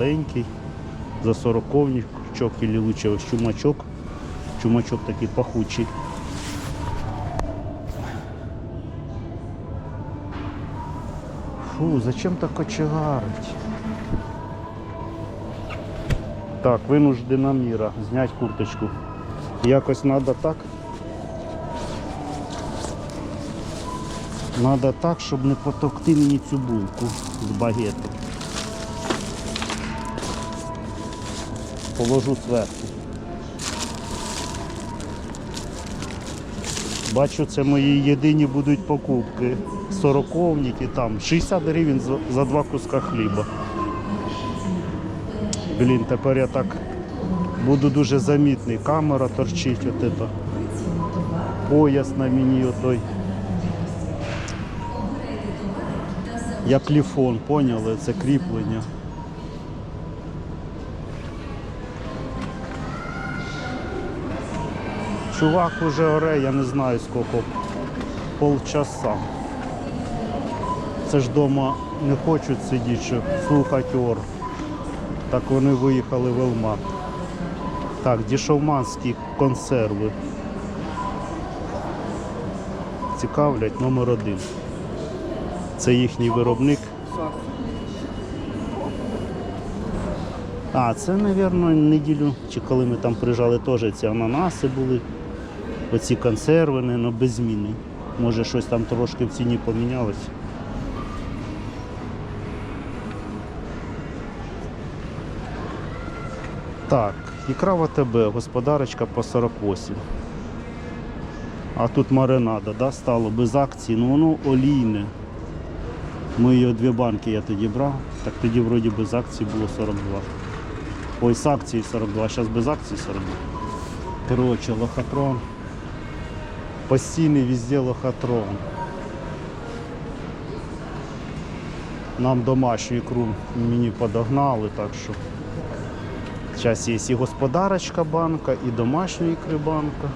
маленький, за сороковничок или лучше ось чумачок. Чумачок такий пахучий. Фу, зачем так кочегарить? Так, винуждена міра. Знять курточку. Якось треба так. Надо так, щоб не потовкти мені цю булку з багету. Положу зверху. Бачу, це мої єдині будуть покупки. Сороковники там. 60 гривень за, два куска хліба. Блін, тепер я так буду дуже замітний. Камера торчить, от это. Пояс на мені отой. Як ліфон, поняли? Це кріплення. Чувак уже оре, я не знаю скільки, полчаса. Це ж вдома не хочуть сидіти, слухати ор. Так вони виїхали в Елмат. Так, дішовманські консерви. Цікавлять номер один. Це їхній виробник. А, це, мабуть, неділю, чи коли ми там приїжджали, теж ці ананаси були. Оці консерви, але без зміни. Може щось там трошки в ціні помінялось. Так, ікра в АТБ, господарочка по 48. А тут маринада, да, стало без акції, ну воно олійне. Ми її дві банки я тоді брав, так тоді вроді без акції було 42. Ой, з акції 42, а зараз без акції 42. Коротше, лохотрон. Постійний везде лохотрон. Нам домашню ікру мені подогнали, так що зараз є і господарочка банка, і домашня ікри банка.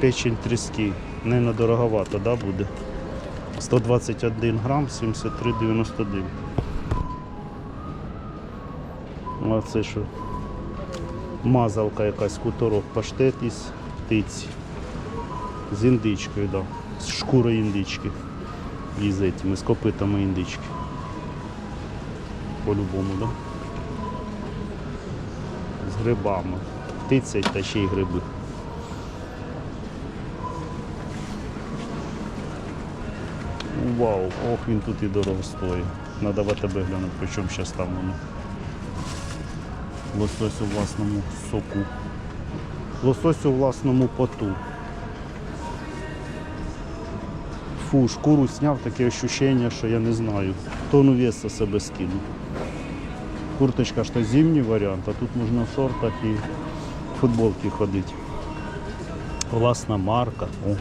Печень тріски. Не дороговато, да, буде? 121 грам, 73,91. Ну, А це що? Мазалка якась куторок, паштет із птиці. З індичкою, да. З шкурою індички. І з этими, з копитами індички. По-любому, да? З грибами. Птиця та ще й гриби. Вау, ох, він тут і дорого стоїть. Надо в АТБ глянути, по чому зараз там воно. Лосось у власному соку. Лосось у власному поту. Фу, шкуру сняв, таке ощущення, що я не знаю. Тону веса себе скинув. Курточка то зимній варіант, а тут можна в шортах і в футболці ходити. Власна марка. О,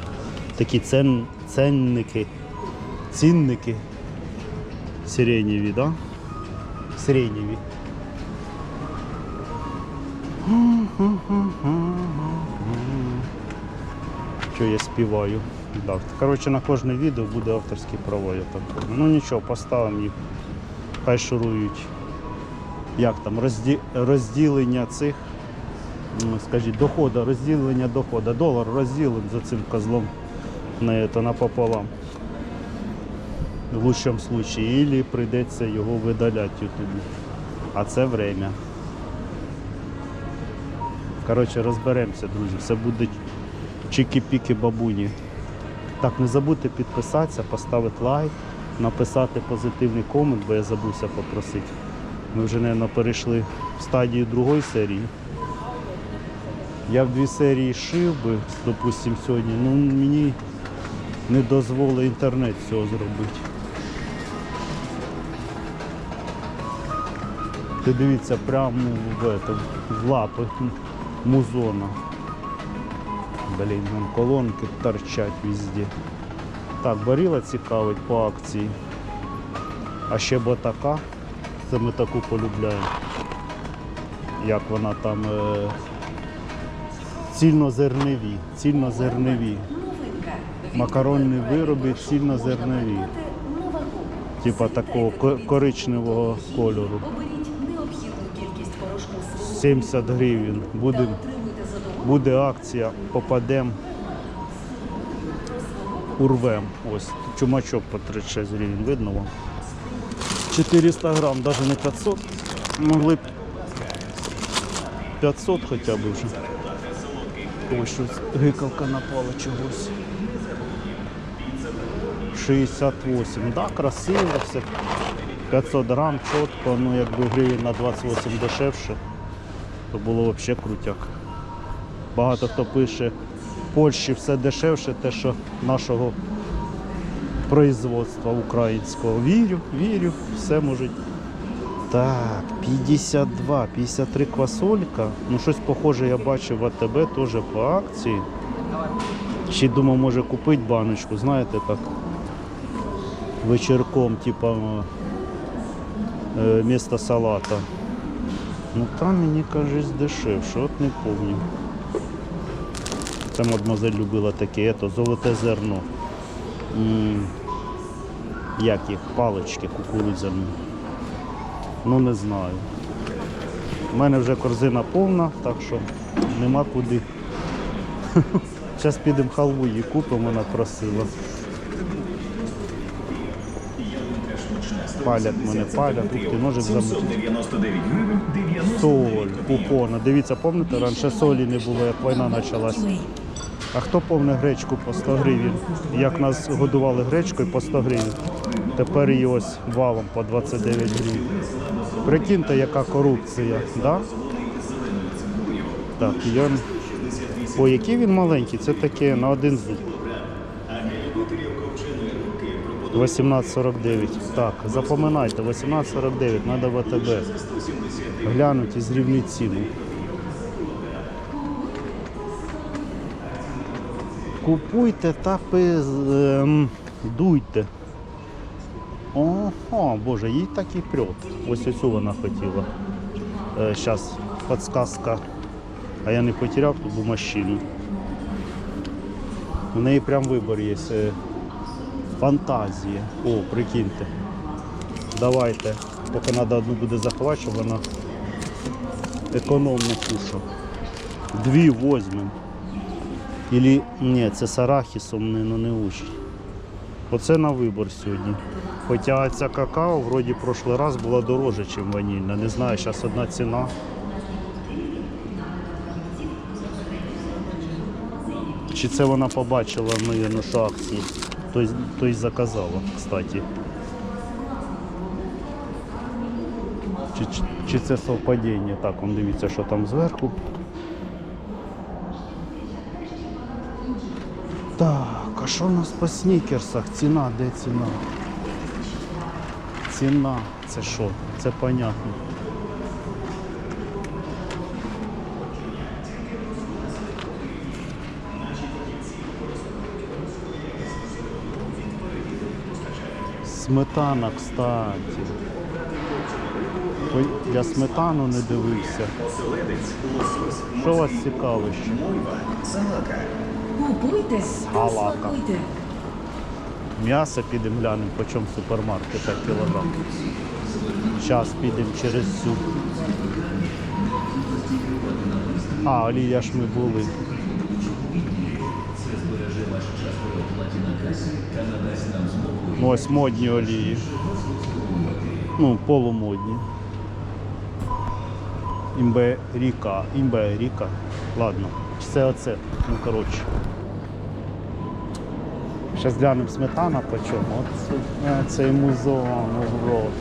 такі цен, ценники, цінники. Сиренєві, да? Сиренєві. Що я співаю? Так. Коротше, на кожне відео буде авторські права, я так. Ну нічого, поставимо їх. Хай шурують. Як там, розді... розділення цих, скажіть, доходу, розділення доходу. Долар розділимо за цим козлом на это, напополам. В лучшому случае. Ілі прийдеться його видаляти. А це время. Коротше, розберемося, друзі. Все буде чики-піки бабуні. Так, не забудьте підписатися, поставити лайк, написати позитивний комент, бо я забувся попросити. Ми вже, мабуть, перейшли в стадію другої серії. Я в дві серії шив би, допустим, сьогодні, ну мені не дозволить інтернет цього зробити. Ти дивіться прямо в, в лапи музона. Блін, вон колонки торчать везде. Так, баріла цікавить по акції. А ще ботака. Це ми таку полюбляємо. Як вона там е... цільнозерневі. Цільнозерневі. Макаронні вироби цільнозерневі. Типа такого коричневого кольору. Оберіть необхідну кількість порошку свого 70 гривень. та Буде, акція, попадем, урвем. Ось, чумачок по 36 гривень, видно вам? 400 грам, навіть не 500. Могли б 500 хоча б вже. Ось щось гикалка напала чогось. 68. Да, красиво все. 500 грам, чітко, ну якби гривень на 28 дешевше, то було взагалі крутяк. Багато хто пише, в Польщі все дешевше, те, що нашого производства українського. Вірю, вірю, все може. Так, 52, 53 квасолька. Ну щось похоже я бачив в АТБ теж по акції. Ще думав, може купити баночку, знаєте, так. Вечірком, типа е, місто салата. Ну там мені кажуть дешевше, от не пам'ятаю. Там мадемуазель любила таке, ето, золоте зерно. М, Як їх, палички кукурудзяні. Ну не знаю. У мене вже корзина повна, так що нема куди. Зараз підемо халву її купимо, вона просила. Палять мене, палять, ти, ножик замутив. 799 гривень 90 Соль, купона. Дивіться, пам'ятаєте, раніше солі не було, як війна почалась. А хто повне гречку по 100 гривень? Як нас годували гречкою по 100 гривень. Тепер її ось валом по 29 гривень. Прикиньте, яка корупція, да? Так, я... О, який він маленький, це таке на один зуб. 18,49. Так, запоминайте, 18,49, треба в АТБ. Глянуть і зрівніть ціну. Купуйте та пиз... ем, дуйте. Ого, боже, їй так і прет. Ось оцю вона хотіла. Зараз підсказка. А я не потеряв ту бумажчину. У неї прям вибор є. е, Фантазія. О, прикиньте. Давайте. Тільки треба одну буде заховати, щоб вона економно кушала. Дві возьмемо. Ілі ні, це з арахісом не, ну, не учить. Оце на вибор сьогодні. Хоча ця какао вроді прошлий раз була дорожча, ніж ванільна. Не знаю, зараз одна ціна. Чи це вона побачила мою що акції? Той, той заказала, кстати. Чи, чи це совпадіння? Так, он дивіться, що там зверху. Так, а що у нас по снікерсах? Ціна, де ціна? Ціна, це що? Це понятно. Сметана, кстати. Я сметану не дивився. Що вас цікавить? мойва, салака. Купуйте та Салака. смакуйте. М'ясо підемо глянемо, по чому в супермаркетах кілограм. Зараз підемо через цю. А, олія ж ми були. Ну, ось модні олії. Ну, полумодні. Імберіка. Імберіка. Ладно. Це оце. Ну, коротше. Зараз глянемо сметана по чому. От е, цей музон, ну, в рот.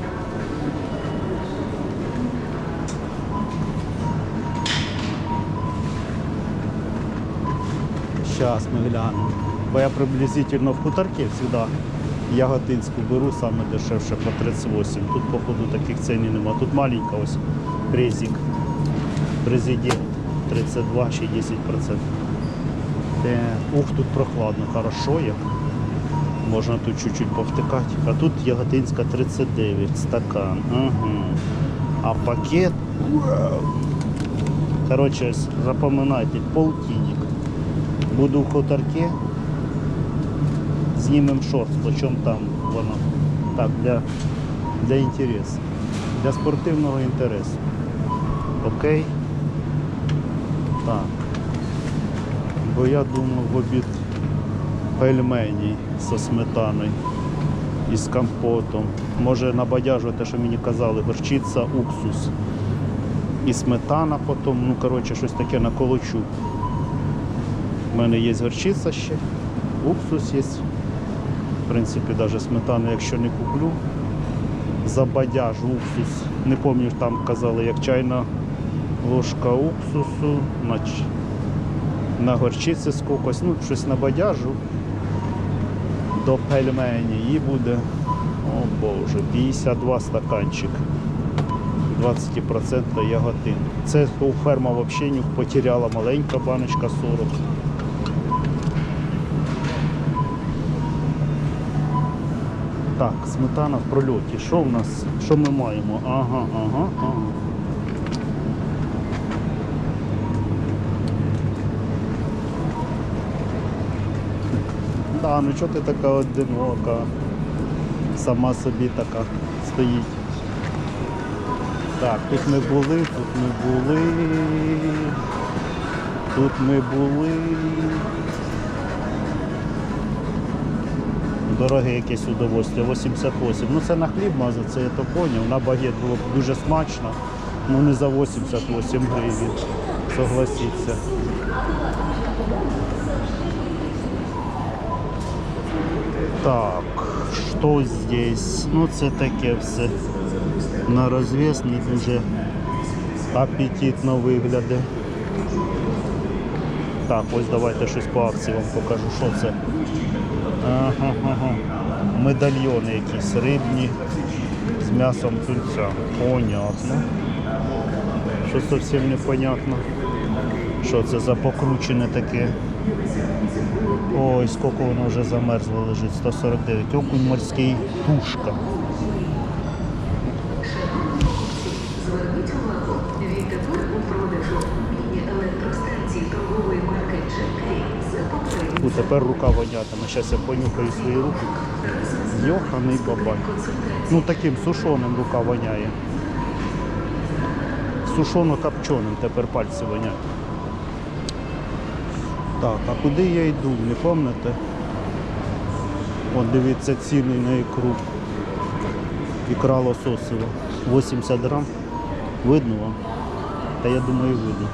Зараз ми глянемо. Бо я приблизительно в хуторки завжди яготинську беру саме дешевше по 38. Тут, походу, таких цін нема. Тут маленька ось презик. Президент 32 ще 10%. Де, ух, тут прохладно, хорошо як. Можна тут чуть-чуть повтикати. А тут яготинська 39, стакан. Ага. А пакет. Коротше, с- полтинник. Буду в хуторке. Знімемо шорт, по там воно. Так, для, для інтересу. Для спортивного інтересу. Окей? Так. Бо я думав в обід пельмені зі сметаною і з компотом. Може набадяжу те, що мені казали, горчиця, уксус і сметана потім, ну коротше, щось таке наколочу. У мене є горчиця ще, уксус є. В принципі, навіть сметану, якщо не куплю, забадяжу уксус. Не пам'ятаю, там казали, як чайна ложка уксусу, на, горчиці з кокось, ну щось набадяжу до пельмені і буде, о Боже, 52 стаканчик. 20% яготин. Це у ферма взагалі не потеряла маленька баночка 40. Так, сметана в прольоті. Що в нас? Що ми маємо? Ага, ага, ага. Да, ну чого ти така одинока? Сама собі така стоїть. Так, тут ми були, тут ми були. Тут ми були. Дороге якесь удовольствие, 88. Ну це на хліб мазати, це я то поняв. На багет було б дуже смачно. Ну не за 88 гривень. Согласіться. Так, що здесь? Ну це таке все на розвес не дуже апетитно виглядає. Так, ось давайте щось по акції вам покажу, що це. Ага, ага. Медальйони якісь рибні з м'ясом тунця. Понятно. Що зовсім непонятно. Що це за покручене таке? Ой, скільки воно вже замерзло лежить, 149. Окунь морський тушка. У тепер рука вонятиме. Зараз я понюхаю свої руки. Йоханий бабай. Ну таким сушоним рука воняє. Сушоно-копченим тепер пальці воняють. Так, а куди я йду, не пам'ятаєте? От дивіться ціни на ікру. Ікра лососева. 80 грам. Видно вам? Та я думаю видно.